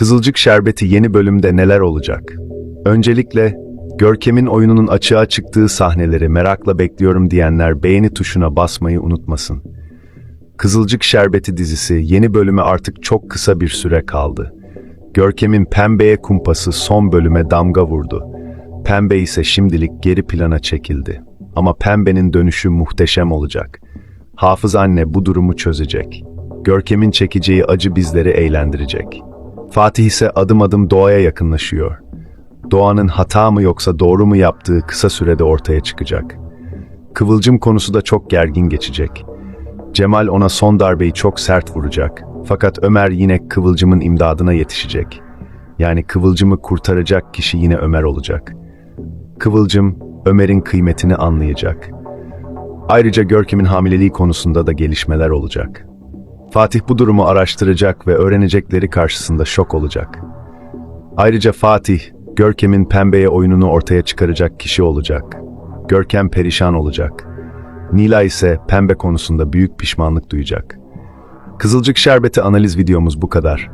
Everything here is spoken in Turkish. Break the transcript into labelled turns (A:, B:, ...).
A: Kızılcık Şerbeti yeni bölümde neler olacak? Öncelikle Görkem'in oyununun açığa çıktığı sahneleri merakla bekliyorum diyenler beğeni tuşuna basmayı unutmasın. Kızılcık Şerbeti dizisi yeni bölüme artık çok kısa bir süre kaldı. Görkem'in Pembe'ye kumpası son bölüme damga vurdu. Pembe ise şimdilik geri plana çekildi. Ama Pembe'nin dönüşü muhteşem olacak. Hafız anne bu durumu çözecek. Görkem'in çekeceği acı bizleri eğlendirecek. Fatih ise adım adım doğaya yakınlaşıyor. Doğanın hata mı yoksa doğru mu yaptığı kısa sürede ortaya çıkacak. Kıvılcım konusu da çok gergin geçecek. Cemal ona son darbeyi çok sert vuracak. Fakat Ömer yine Kıvılcım'ın imdadına yetişecek. Yani Kıvılcım'ı kurtaracak kişi yine Ömer olacak. Kıvılcım, Ömer'in kıymetini anlayacak. Ayrıca Görkem'in hamileliği konusunda da gelişmeler olacak. Fatih bu durumu araştıracak ve öğrenecekleri karşısında şok olacak. Ayrıca Fatih, Görkem'in pembeye oyununu ortaya çıkaracak kişi olacak. Görkem perişan olacak. Nila ise pembe konusunda büyük pişmanlık duyacak. Kızılcık Şerbeti analiz videomuz bu kadar.